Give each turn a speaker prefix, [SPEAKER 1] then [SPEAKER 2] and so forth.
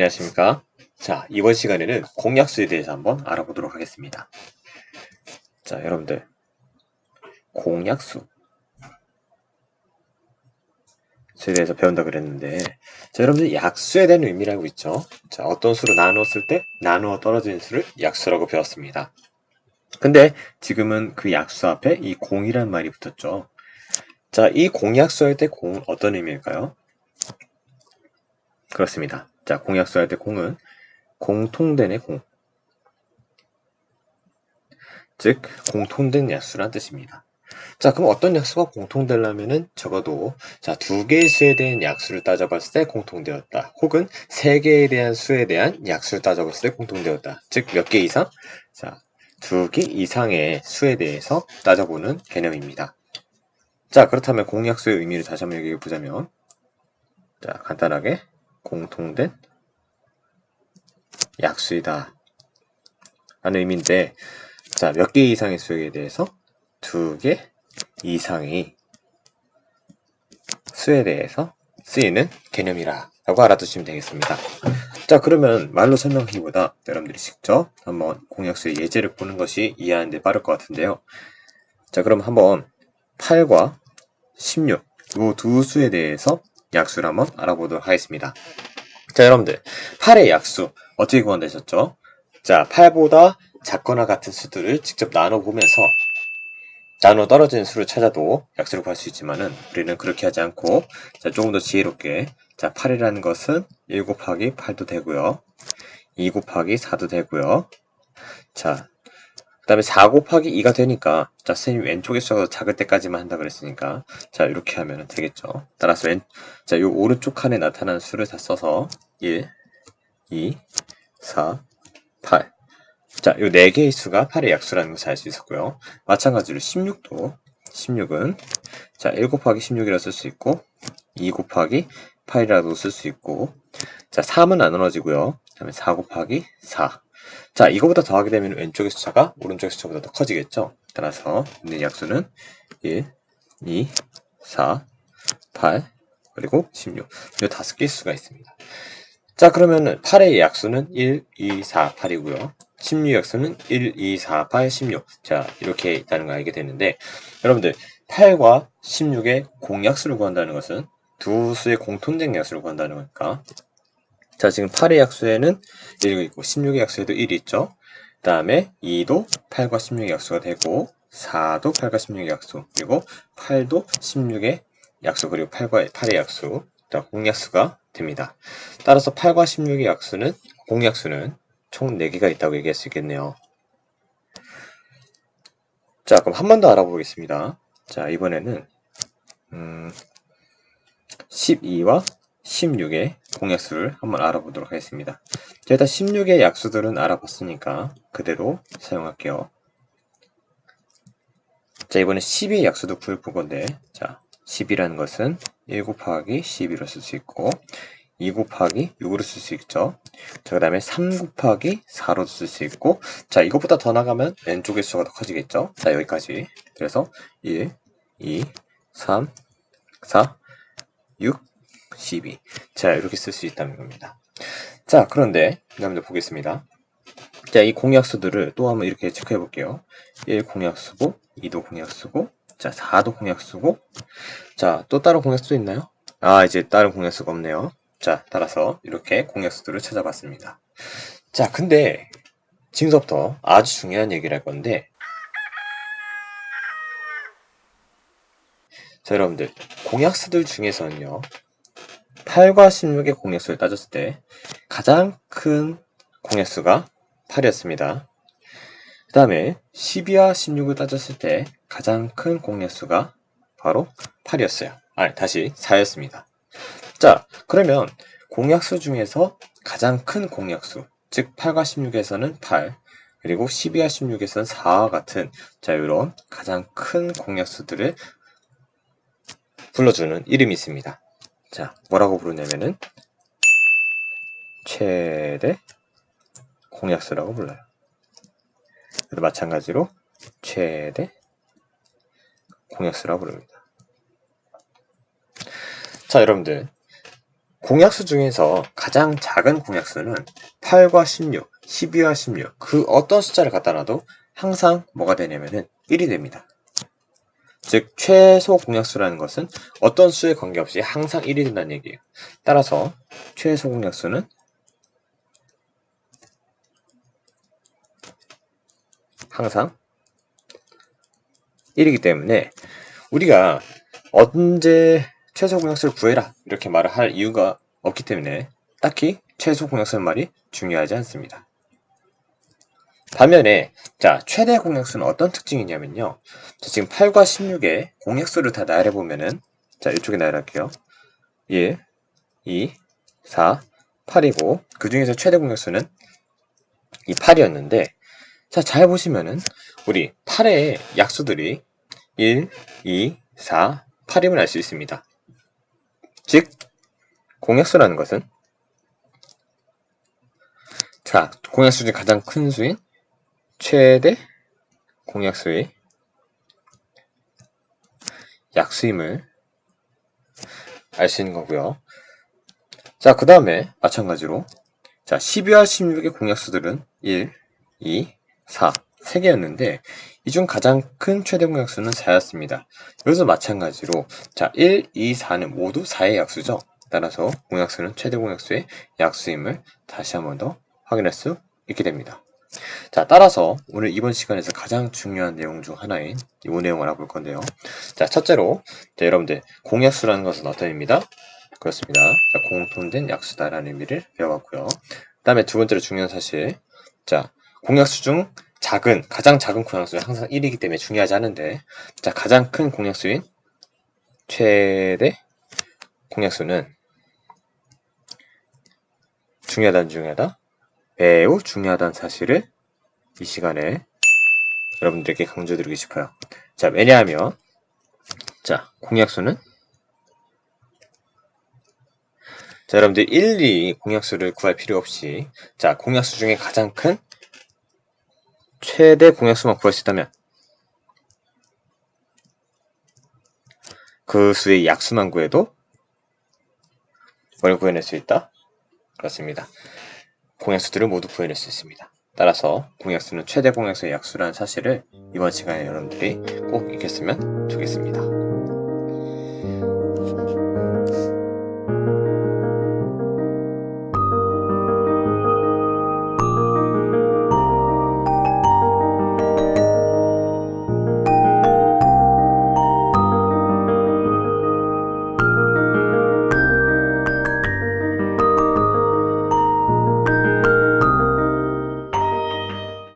[SPEAKER 1] 안녕하십니까. 자, 이번 시간에는 공약수에 대해서 한번 알아보도록 하겠습니다. 자, 여러분들. 공약수. 수에 대해서 배운다 그랬는데, 자, 여러분들 약수에 대한 의미라고 있죠. 자, 어떤 수로 나누었을 때 나누어 떨어지는 수를 약수라고 배웠습니다. 근데 지금은 그 약수 앞에 이 공이란 말이 붙었죠. 자, 이 공약수 할 때 공은 어떤 의미일까요? 그렇습니다. 자, 공약수 할 때 공은 공통된의 공. 즉, 공통된 약수란 뜻입니다. 자, 그럼 어떤 약수가 공통되려면은 적어도 자, 두 개의 수에 대한 약수를 따져봤을 때 공통되었다. 혹은 세 개에 대한 수에 대한 약수를 따져봤을 때 공통되었다. 즉, 몇 개 이상? 자, 두 개 이상의 수에 대해서 따져보는 개념입니다. 자, 그렇다면 공약수의 의미를 다시 한번 얘기해 보자면, 자, 간단하게 공통된 약수이다. 라는 의미인데, 자, 몇 개 이상의 수에 대해서 두 개 이상의 수에 대해서 쓰이는 개념이라 라고 알아두시면 되겠습니다. 자, 그러면 말로 설명하기보다 여러분들이 직접 한번 공약수의 예제를 보는 것이 이해하는 데 빠를 것 같은데요. 자, 그럼 한번 8과 16, 이 두 수에 대해서 약수를 한번 알아보도록 하겠습니다. 자, 여러분들. 8의 약수, 어떻게 구한되셨죠? 자, 8보다 작거나 같은 수들을 직접 나눠보면서 나눠 떨어지는 수를 찾아도 약수를 구할 수 있지만은 우리는 그렇게 하지 않고 자, 조금 더 지혜롭게 자, 8이라는 것은 1 곱하기 8도 되고요. 2 곱하기 4도 되고요. 자, 그 다음에 4 곱하기 2가 되니까 자, 선생님 왼쪽에 숫자가 작을 때까지만 한다 그랬으니까 자, 이렇게 하면 되겠죠. 따라서 왼, 자, 요 오른쪽 칸에 나타나는 수를 다 써서 1, 2, 4, 8. 자, 요 4개의 수가 8의 약수라는 것을 알 수 있었고요. 마찬가지로 16도, 16은 자, 1 곱하기 16이라 쓸 수 있고 2 곱하기 8이라도 쓸 수 있고 자, 3은 안 나눠지고요. 그 다음에 4 곱하기 4. 자, 이거보다 더하게 되면 왼쪽의 숫자가 오른쪽의 숫자보다 더 커지겠죠? 따라서 있는 약수는 1, 2, 4, 8, 그리고 16. 이 다섯 개의 수가 있습니다. 자, 그러면은 8의 약수는 1, 2, 4, 8이고요. 16 약수는 1, 2, 4, 8, 16. 자, 이렇게 있다는 걸 알게 되는데, 여러분들, 8과 16의 공약수를 구한다는 것은 두 수의 공통된 약수를 구한다는 거니까. 자, 지금 8의 약수에는 1이 있고, 16의 약수에도 1이 있죠. 그 다음에 2도 8과 16의 약수가 되고, 4도 8과 16의 약수, 그리고 8도 16의 약수, 그리고 8과 8의 약수, 자, 공약수가 됩니다. 따라서 8과 16의 약수는, 공약수는 총 4개가 있다고 얘기할 수 있겠네요. 자, 그럼 한 번 더 알아보겠습니다. 자, 이번에는, 음, 12와 16의 공약수를 한번 알아보도록 하겠습니다. 자, 일단 16의 약수들은 알아봤으니까 그대로 사용할게요. 자, 이번에 12의 약수도 구해 볼 건데, 자, 10이라는 것은 1 곱하기 12로 쓸 수 있고, 2 곱하기 6으로 쓸 수 있죠. 자, 그 다음에 3 곱하기 4로 쓸 수 있고, 자, 이것보다 더 나가면 왼쪽의 수가 더 커지겠죠. 자, 여기까지. 그래서 1, 2, 3, 4, 6, 12. 자, 이렇게 쓸 수 있다는 겁니다. 자, 그런데, 여러분들 보겠습니다. 자, 이 공약수들을 또 한번 이렇게 체크해 볼게요. 1 공약수고, 2도 공약수고, 자, 4도 공약수고, 자, 또 다른 공약수 있나요? 아, 이제 다른 공약수가 없네요. 자, 따라서 이렇게 공약수들을 찾아봤습니다. 자, 근데 지금부터 아주 중요한 얘기를 할 건데 자, 여러분들 공약수들 중에서는요 8과 16의 공약수를 따졌을 때 가장 큰 공약수가 8이었습니다. 그 다음에 12와 16을 따졌을 때 가장 큰 공약수가 바로 8이었어요. 아니, 다시 4였습니다. 자, 그러면 공약수 중에서 가장 큰 공약수, 즉 8과 16에서는 8, 그리고 12와 16에서는 4와 같은 자, 이런 가장 큰 공약수들을 불러주는 이름이 있습니다. 자, 뭐라고 부르냐면은 최대 공약수라고 불러요. 그래도 마찬가지로 최대 공약수라고 부릅니다. 자, 여러분들 공약수 중에서 가장 작은 공약수는 8과 16, 12와 16, 그 어떤 숫자를 갖다 놔도 항상 뭐가 되냐면은 1이 됩니다. 즉, 최소 공약수라는 것은 어떤 수에 관계없이 항상 1이 된다는 얘기예요. 따라서 최소 공약수는 항상 1이기 때문에 우리가 언제 최소 공약수를 구해라 이렇게 말을 할 이유가 없기 때문에 딱히 최소 공약수는 말이 중요하지 않습니다. 반면에 자 최대 공약수는 어떤 특징이냐면요. 자, 지금 8과 16의 공약수를 다 나열해 보면은 자 이쪽에 나열할게요. 1, 2, 4, 8이고 그 중에서 최대 공약수는 이 8이었는데 자 잘 보시면은 우리 8의 약수들이 1, 2, 4, 8임을 알 수 있습니다. 즉 공약수라는 것은 자 공약수 중 가장 큰 수인 최대 공약수의 약수임을 알 수 있는 거고요. 자, 그 다음에 마찬가지로 자 12와 16의 공약수들은 1, 2, 4, 3개였는데 이 중 가장 큰 최대 공약수는 4였습니다. 여기서 마찬가지로 자 1, 2, 4는 모두 4의 약수죠. 따라서 공약수는 최대 공약수의 약수임을 다시 한 번 더 확인할 수 있게 됩니다. 자, 따라서 오늘 이번 시간에서 가장 중요한 내용 중 하나인 이 내용을 알아볼 건데요. 자, 첫째로 자, 여러분들 공약수라는 것은 어떤 의미다? 그렇습니다. 자, 공통된 약수다라는 의미를 배워봤고요. 그 다음에 두 번째로 중요한 사실 자, 공약수 중 작은, 가장 작은 공약수는 항상 1이기 때문에 중요하지 않은데 자, 가장 큰 공약수인 최대 공약수는 중요하다, 중요하다? 매우 중요하다는 사실을 이 시간에 여러분들에게 강조드리고 싶어요. 자, 왜냐하면, 자, 공약수는, 자, 여러분들 1, 2 공약수를 구할 필요 없이, 자, 공약수 중에 가장 큰 최대 공약수만 구할 수 있다면, 그 수의 약수만 구해도 뭘 구해낼 수 있다? 그렇습니다. 공약수들을 모두 구해낼 수 있습니다. 따라서 공약수는 최대 공약수의 약수라는 사실을 이번 시간에 여러분들이 꼭 익혔으면 좋겠습니다.